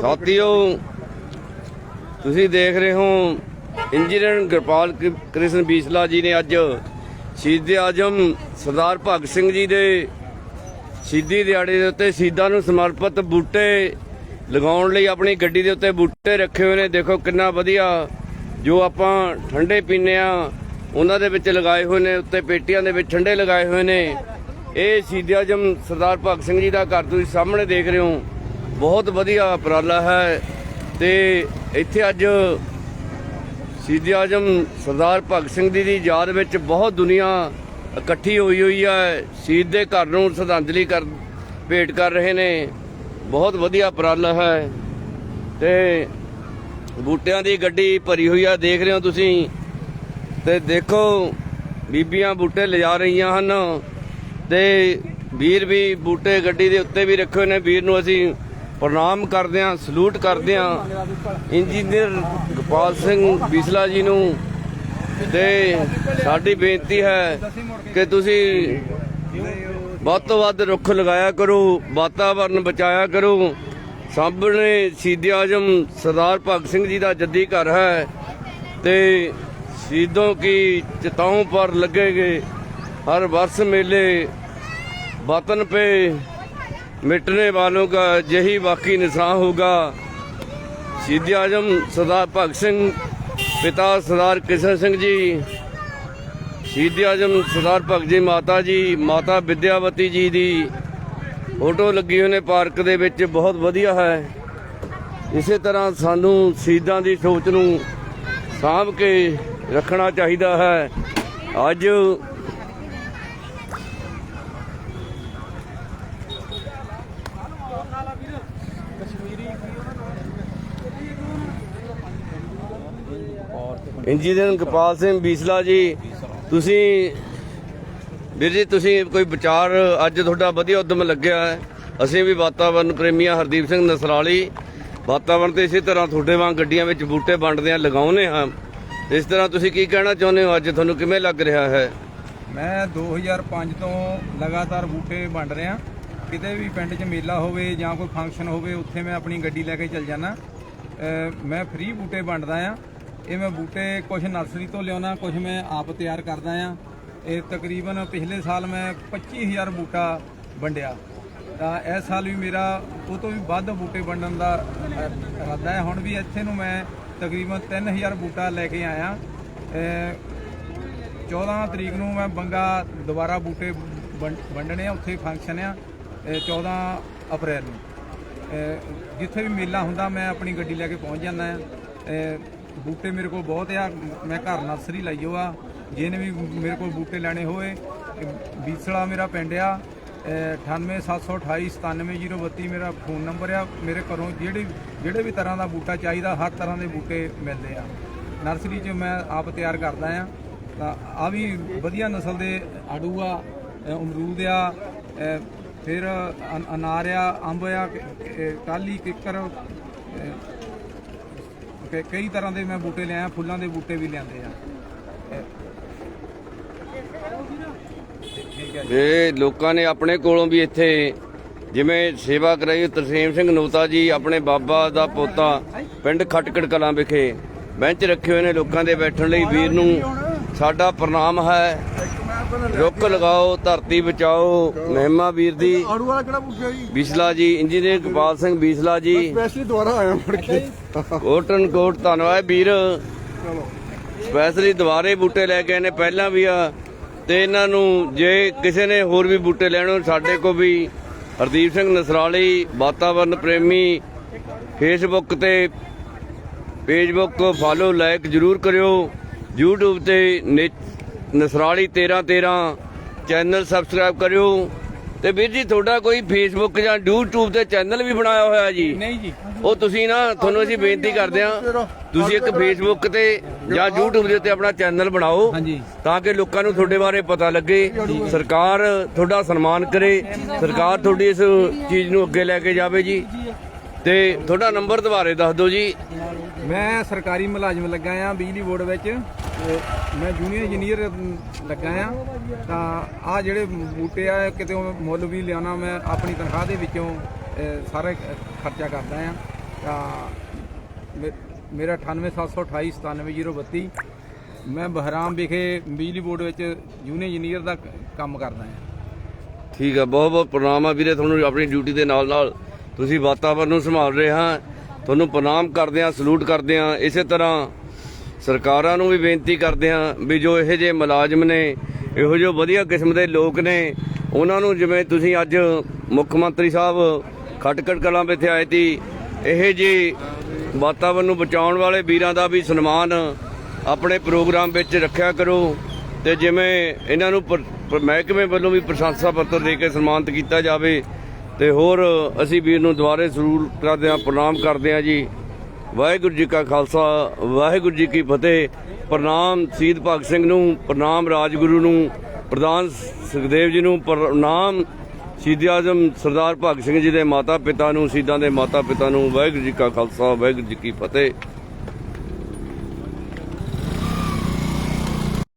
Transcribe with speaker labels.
Speaker 1: ਸਾਥੀਓ, ਤੁਸੀਂ ਦੇਖ ਰਹੇ ਹੋ ਇੰਜੀਨੀਅਰ ਗੁਰਪਾਲ ਕ੍ਰਿਸ਼ਨ ਬੀਸਲਾ ਜੀ ਨੇ ਅੱਜ ਸ਼ਹੀਦ ਆਜਮ ਸਰਦਾਰ ਭਗਤ ਸਿੰਘ ਜੀ ਦੇ ਸ਼ਹੀਦੀ ਦਿਹਾੜੇ ਦੇ ਉੱਤੇ ਸ਼ਹੀਦਾਂ ਨੂੰ ਸਮਰਪਿਤ ਬੂਟੇ ਲਗਾਉਣ ਲਈ ਆਪਣੀ ਗੱਡੀ ਦੇ ਉੱਤੇ ਬੂਟੇ ਰੱਖੇ ਹੋਏ ਨੇ। ਦੇਖੋ ਕਿੰਨਾ ਵਧੀਆ ਜੋ ਆਪਾਂ ਠੰਡੇ ਪੀਨੇ ਆ ਉਹਨਾਂ ਦੇ ਵਿੱਚ ਲਗਾਏ ਹੋਏ ਨੇ, ਉੱਤੇ ਪੇਟੀਆਂ ਦੇ ਵਿੱਚ ਠੰਡੇ ਲਗਾਏ ਹੋਏ ਨੇ। ਇਹ ਸ਼ਹੀਦ ਆਜਮ ਸਰਦਾਰ ਭਗਤ ਸਿੰਘ ਜੀ ਦਾ ਘਰ ਤੁਸੀਂ ਸਾਹਮਣੇ ਦੇਖ ਰਹੇ ਹੋ। ਬਹੁਤ ਵਧੀਆ ਉਪਰਾਲਾ ਹੈ ਤੇ ਇੱਥੇ ਅੱਜ ਸ਼ਹੀਦ ਆਜਮ ਸਰਦਾਰ ਭਗਤ ਸਿੰਘ ਜੀ ਦੀ ਯਾਦ ਵਿੱਚ ਬਹੁਤ ਦੁਨੀਆ ਇਕੱਠੀ ਹੋਈ ਹੋਈ ਹੈ। ਸ਼ਹੀਦ ਦੇ ਘਰ ਨੂੰ ਸ਼ਰਧਾਂਜਲੀ ਕਰ ਭੇਟ ਕਰ ਰਹੇ ਨੇ। ਬਹੁਤ ਵਧੀਆ ਉਪਰਾਲਾ ਹੈ ਤੇ ਬੂਟਿਆਂ ਦੀ ਗੱਡੀ ਭਰੀ ਹੋਈ ਆ, ਦੇਖ ਰਹੇ ਹੋ ਤੁਸੀਂ। ਤੇ ਦੇਖੋ, ਬੀਬੀਆਂ ਬੂਟੇ ਲਿਜਾ ਰਹੀਆਂ ਹਨ ਤੇ ਵੀਰ ਵੀ ਬੂਟੇ ਗੱਡੀ ਦੇ ਉੱਤੇ ਵੀ ਰੱਖੇ ਹੋਏ ਨੇ। ਵੀਰ ਨੂੰ ਅਸੀਂ ਪ੍ਰਣਾਮ ਕਰਦੇ ਹਾਂ, ਸਲੂਟ ਕਰਦੇ ਹਾਂ। ਇੰਜੀਨੀਅਰ ਗੋਪਾਲ ਸਿੰਘ ਬੀਸਲਾ ਜੀ ਨੂੰ ਤੇ ਸਾਡੀ ਬੇਨਤੀ ਹੈ ਕਿ ਤੁਸੀਂ ਵੱਧ ਤੋਂ ਵੱਧ ਰੁੱਖ ਲਗਾਇਆ ਕਰੋ, ਵਾਤਾਵਰਨ ਬਚਾਇਆ ਕਰੋ। ਸਾਹਮਣੇ ਸ਼ਹੀਦ ਆਜਮ ਸਰਦਾਰ ਭਗਤ ਸਿੰਘ ਜੀ ਦਾ ਜੱਦੀ ਘਰ ਹੈ ਤੇ ਸ਼ਹੀਦੋਂ ਕੀ ਚਿਤਾਓਂ ਪਰ ਲੱਗੇਗੇ। ਹਰ ਵਰਸ ਮੇਲੇ ਵਤਨ ਪੇ मिटने वालों का यही बाकी निशान होगा शहीद आजम सरदार भगत सिंह पिता सरदार किशन सिंह जी ਸ਼ਹੀਦ ਆਜਮ ਸਰਦਾਰ ਭਗਤ ਜੀ ਮਾਤਾ ਜੀ ਮਾਤਾ ਵਿਦਿਆਵਤੀ ਜੀ ਦੀ ਫੋਟੋ ਲੱਗੀ ਹੋਈ ਨੇ ਪਾਰਕ ਦੇ ਵਿੱਚ ਬਹੁਤ ਵਧੀਆ ਹੈ ਇਸੇ ਤਰ੍ਹਾਂ ਸਾਨੂੰ ਸ਼ਹੀਦਾਂ ਦੀ ਸੋਚ ਨੂੰ ਸਾਂਭ ਕੇ ਰੱਖਣਾ ਚਾਹੀਦਾ ਹੈ ਅੱਜ ਇੰਜੀਨੀਅਰ ਗੋਪਾਲ ਸਿੰਘ ਬੀਸਲਾ ਜੀ, ਤੁਸੀਂ ਵੀਰ ਜੀ, ਤੁਸੀਂ ਕੋਈ ਵਿਚਾਰ, ਅੱਜ ਤੁਹਾਡਾ ਵਧੀਆ ਉਦਮ ਲੱਗਿਆ ਹੈ। ਅਸੀਂ ਵੀ ਵਾਤਾਵਰਨ ਪ੍ਰੇਮੀਆਂ ਹਰਦੀਪ ਸਿੰਘ ਨਸਰਾਲੀ, ਵਾਤਾਵਰਨ ਤੇ ਇਸੇ ਤਰ੍ਹਾਂ ਤੁਹਾਡੇ ਵਾਂਗ ਗੱਡੀਆਂ ਵਿੱਚ ਬੂਟੇ ਵੰਡਦੇ ਆ ਲਗਾਉਨੇ ਹਾਂ। ਇਸ ਤਰ੍ਹਾਂ ਤੁਸੀਂ ਕੀ ਕਹਿਣਾ ਚਾਹੁੰਦੇ ਹੋ? ਅੱਜ ਤੁਹਾਨੂੰ ਕਿਵੇਂ ਲੱਗ ਰਿਹਾ ਹੈ?
Speaker 2: ਮੈਂ 2005 ਤੋਂ ਲਗਾਤਾਰ ਬੂਟੇ ਵੰਡ ਰਿਹਾ। ਕਿਤੇ ਵੀ ਪਿੰਡ 'ਚ ਮੇਲਾ ਹੋਵੇ ਜਾਂ ਕੋਈ ਫੰਕਸ਼ਨ ਹੋਵੇ, ਉੱਥੇ ਮੈਂ ਆਪਣੀ ਗੱਡੀ ਲੈ ਕੇ ਚੱਲ ਜਾਣਾ ਮੈਂ ਫ੍ਰੀ ਬੂਟੇ ਵੰਡਦਾ ਆ ਇਹ ਮੈਂ ਬੂਟੇ ਕੁਝ ਨਰਸਰੀ ਤੋਂ ਲਿਆਉਣਾ ਕੁਝ ਮੈਂ ਆਪ ਤਿਆਰ ਕਰਦਾ ਆ। ਇਹ ਤਕਰੀਬਨ ਪਿਛਲੇ ਸਾਲ ਮੈਂ 25000 ਬੂਟਾ ਵੰਡਿਆ। ਤਾਂ ਇਸ ਸਾਲ ਵੀ ਮੇਰਾ ਉਹ ਤੋਂ ਵੀ ਵੱਧ ਬੂਟੇ ਵੰਡਣ ਦਾ ਇਰਾਦਾ ਹੈ। ਹੁਣ ਵੀ ਇੱਥੇ ਨੂੰ ਮੈਂ ਤਕਰੀਬਨ 3000 ਬੂਟਾ ਲੈ ਕੇ ਆਇਆ। ਅ, 14 ਤਰੀਕ ਨੂੰ ਮੈਂ ਬੰਗਾ ਦੁਬਾਰਾ ਬੂਟੇ ਵੰਡ- ਵੰਡਣੇ ਆ ਉੱਥੇ ਫੰਕਸ਼ਨ ਆ ਇਹ 14 ਅਪ੍ਰੈਲ ਨੂੰ। ਜਿੱਥੇ ਵੀ ਮੇਲਾ ਹੁੰਦਾ ਮੈਂ ਆਪਣੀ ਗੱਡੀ ਲੈ ਕੇ ਪਹੁੰਚ ਜਾਂਦਾ ਆ। ਬੂਟੇ ਮੇਰੇ ਕੋਲ ਬਹੁਤ ਆ, ਮੈਂ ਘਰ ਨਰਸਰੀ ਲਾਈਓ ਆ। ਜਿਹਨੇ ਵੀ ਮੇਰੇ ਕੋਲ ਬੂਟੇ ਲੈਣੇ ਹੋਏ ਬੀਸਲਾ ਮੇਰਾ ਪਿੰਡ ਆ, ਇਹ 9872297032 ਮੇਰਾ ਫੋਨ ਨੰਬਰ ਆ। ਮੇਰੇ ਘਰੋਂ ਜਿਹੜੇ ਜਿਹੜੇ ਵੀ ਤਰ੍ਹਾਂ ਦਾ ਬੂਟਾ ਚਾਹੀਦਾ, ਹਰ ਤਰ੍ਹਾਂ ਦੇ ਬੂਟੇ ਮਿਲਦੇ ਆ। ਨਰਸਰੀ 'ਚ ਮੈਂ ਆਪ ਤਿਆਰ ਕਰਦਾ ਆ। ਤਾਂ ਆ ਵੀ ਵਧੀਆ ਨਸਲ ਦੇ ਆੜੂ ਆ ਅਮਰੂਦ ਆ ਫਿਰ ਅਨਾਰ ਆ, ਅੰਬ ਆ, ਕ- ਟਾਹਲੀ, ਕਿੱਕਰ ਅ, ਕਈ ਤਰ੍ਹਾਂ ਦੇ ਮੈਂ ਬੂਟੇ ਲਿਆਇਆ ਫੁੱਲਾਂ ਦੇ ਬੂਟੇ ਵੀ ਲਿਆਂਦੇ ਆ ਠੀਕ ਹੈ ਜੀ।
Speaker 1: ਇਹ ਲੋਕਾਂ ਨੇ ਆਪਣੇ ਕੋਲੋਂ ਵੀ ਇੱਥੇ ਜਿਵੇਂ ਸੇਵਾ ਕਰਾਈ ਤਰਸੇਮ ਸਿੰਘ ਨੋਤਾ ਜੀ ਆਪਣੇ ਬਾਬਾ ਦਾ ਪੋਤਾ ਪਿੰਡ ਖਟਕੜ ਕਲਾਂ ਵਿਖੇ ਬੈਂਚ ਰੱਖੇ ਹੋਏ ਨੇ ਲੋਕਾਂ ਦੇ ਬੈਠਣ ਲਈ ਵੀਰ ਨੂੰ ਸਾਡਾ ਪ੍ਰਣਾਮ ਹੈ ਰੁੱਖ ਲਗਾਓ ਧਰਤੀ ਬਚਾਓ ਮਹਿਮਾ ਵੀਰ ਦੀ।
Speaker 3: ਆੜੂ ਵਾਲਾ ਕਿਹੜਾ ਪੁੱਛਿਆ ਜੀ?
Speaker 1: ਬਿਸਲਾ ਜੀ ਇੰਜੀਨੀਅਰ ਗੋਪਾਲ ਸਿੰਘ ਬਿਸਲਾ ਜੀ।
Speaker 3: ਸਪੈਸ਼ਲੀ ਦੁਬਾਰਾ ਆਇਆ ਮੁੜ ਕੇ।
Speaker 1: ਕੋਟਨ ਕੋਟ ਧੰਨਵਾਦ ਵੀਰ।
Speaker 3: ਚਲੋ।
Speaker 1: ਸਪੈਸ਼ਲੀ ਦੁਬਾਰੇ ਬੂਟੇ ਲੈ ਕੇ ਆਏ ਨੇ। ਪਹਿਲਾਂ ਵੀ ਆ ਤੇ ਇਹਨਾਂ ਨੂੰ ਜੇ ਕਿਸੇ ਨੇ ਹੋਰ ਵੀ ਬੂਟੇ ਲੈਣੇ ਸਾਡੇ ਕੋ ਵੀ ਹਰਦੀਪ ਸਿੰਘ ਨਸਰਾਲੀ ਵਾਤਾਵਰਨ ਪ੍ਰੇਮੀ ਫੇਸਬੁੱਕ ਤੇ ਫੇਸਬੁੱਕ ਫਾਲੋ ਲਾਈਕ ਜਰੂਰ ਕਰਿਓ। YouTube ਤੇ ਨਸਰਾਲੀ 1313 ਚੈਨਲ ਸਬਸਕ੍ਰਾਈਬ ਕਰਿਓ ਤੇ ਵੀਰ ਜੀ ਤੁਹਾਡਾ ਕੋਈ ਫੇਸਬੁੱਕ ਜਾਂ YouTube ਤੇ ਚੈਨਲ ਵੀ ਬਣਾਇਆ ਹੋਇਆ ਜੀ?
Speaker 2: ਨਹੀਂ ਜੀ।
Speaker 1: ਉਹ ਤੁਸੀਂ ਨਾ ਤੁਹਾਨੂੰ ਅਸੀਂ ਬੇਨਤੀ ਕਰਦੇ ਹਾਂ ਤੁਸੀਂ ਇੱਕ ਫੇਸਬੁੱਕ ਤੇ ਜਾਂ YouTube ਦੇ ਉੱਤੇ ਆਪਣਾ ਚੈਨਲ ਬਣਾਓ ਤਾਂ ਕਿ ਲੋਕਾਂ ਨੂੰ ਤੁਹਾਡੇ ਬਾਰੇ ਪਤਾ ਲੱਗੇ ਸਰਕਾਰ ਤੁਹਾਡਾ ਸਨਮਾਨ ਕਰੇ ਸਰਕਾਰ ਤੁਹਾਡੀ ਇਸ ਚੀਜ਼ ਨੂੰ ਅੱਗੇ ਲੈ ਕੇ ਜਾਵੇ ਜੀ। ਤੇ ਤੁਹਾਡਾ ਨੰਬਰ ਦੁਬਾਰੇ ਦੱਸ ਦਿਓ ਜੀ।
Speaker 2: ਮੈਂ ਸਰਕਾਰੀ ਮੁਲਾਜ਼ਮ ਲੱਗਾ ਆ ਬਿਜਲੀ ਬੋਰਡ ਵਿੱਚ ਮੈਂ ਜੂਨੀਅਰ ਇੰਜੀਨੀਅਰ ਲੱਗਾ ਆ। ਤਾਂ ਆ ਜਿਹੜੇ ਬੂਟੇ ਆ ਕਿਤੇ ਮੁੱਲ ਵੀ ਲਿਆਉਣਾ ਮੈਂ ਆਪਣੀ ਤਨਖਾਹ ਦੇ ਵਿੱਚੋਂ ਸਾਰਾ ਖਰਚਾ ਕਰਦਾ ਆ। ਤਾਂ ਮੇਰਾ 9872297032 ਮੈਂ ਬਹਿਰਾਮ ਵਿਖੇ ਬਿਜਲੀ ਬੋਰਡ ਵਿੱਚ ਜੂਨੀਅਰ ਇੰਜੀਨੀਅਰ ਦਾ ਕੰਮ ਕਰਦਾ ਹਾਂ
Speaker 1: ਠੀਕ ਆ ਬਹੁਤ ਬਹੁਤ ਪ੍ਰਣਾਮ ਆ ਵੀਰੇ ਤੁਹਾਨੂੰ ਆਪਣੀ ਡਿਊਟੀ ਦੇ ਨਾਲ ਨਾਲ ਤੁਸੀਂ ਵਾਤਾਵਰਨ ਨੂੰ ਸੰਭਾਲ ਰਹੇ ਹਾਂ, ਤੁਹਾਨੂੰ ਪ੍ਰਣਾਮ ਕਰਦੇ ਆ ਸਲੂਟ ਕਰਦੇ ਹਾਂ, ਇਸੇ ਤਰ੍ਹਾਂ ਸਰਕਾਰਾਂ ਨੂੰ ਵੀ ਬੇਨਤੀ ਕਰਦੇ ਹਾਂ ਵੀ ਜੋ ਇਹੋ ਜਿਹੇ ਮੁਲਾਜ਼ਮ ਨੇ, ਇਹੋ ਜਿਹੇ ਵਧੀਆ ਕਿਸਮ ਦੇ ਲੋਕ ਨੇ, ਉਹਨਾਂ ਨੂੰ ਜਿਵੇਂ ਤੁਸੀਂ ਅੱਜ ਮੁੱਖ ਮੰਤਰੀ ਸਾਹਿਬ ਖਟਕੜ ਕਲਾਂ ਵਿੱਚ ਆਏ ਸੀ, ਇਹ ਜੀ ਵਾਤਾਵਰਨ ਨੂੰ ਬਚਾਉਣ ਵਾਲੇ ਵੀਰਾਂ ਦਾ ਵੀ ਸਨਮਾਨ ਆਪਣੇ ਪ੍ਰੋਗਰਾਮ ਵਿੱਚ ਰੱਖਿਆ ਕਰੋ ਤੇ ਜਿਵੇਂ ਇਹਨਾਂ ਨੂੰ ਮਹਿਕਮੇ ਵੱਲੋਂ ਵੀ ਪ੍ਰਸ਼ੰਸਾ ਪੱਤਰ ਦੇ ਕੇ ਸਨਮਾਨਿਤ ਕੀਤਾ ਜਾਵੇ ਤੇ ਹੋਰ ਅਸੀਂ ਵੀਰ ਨੂੰ ਦੁਬਾਰੇ ਜ਼ਰੂਰ ਕਰਦੇ ਹਾਂ, ਪ੍ਰਣਾਮ ਕਰਦੇ ਹਾਂ ਜੀ। ਵਾਹਿਗੁਰੂ ਜੀ ਕਾ ਖਾਲਸਾ, ਵਾਹਿਗੁਰੂ ਜੀ ਕੀ ਫਤਿਹ। ਪ੍ਰਣਾਮ ਸ਼ਹੀਦ ਭਗਤ ਸਿੰਘ ਨੂੰ, ਪ੍ਰਣਾਮ ਰਾਜਗੁਰੂ ਨੂੰ, ਪ੍ਰਧਾਨ ਸੁਖਦੇਵ ਜੀ ਨੂੰ, ਪ੍ਰਣਾਮ ਸ਼ਹੀਦ ਆਜ਼ਮ ਸਰਦਾਰ ਭਗਤ ਸਿੰਘ ਜੀ ਦੇ ਮਾਤਾ ਪਿਤਾ ਨੂੰ, ਸ਼ਹੀਦਾਂ ਦੇ ਮਾਤਾ ਪਿਤਾ ਨੂੰ। ਵਾਹਿਗੁਰੂ ਜੀ ਕਾ ਖਾਲਸਾ, ਵਾਹਿਗੁਰੂ ਜੀ ਕੀ ਫਤਿਹ।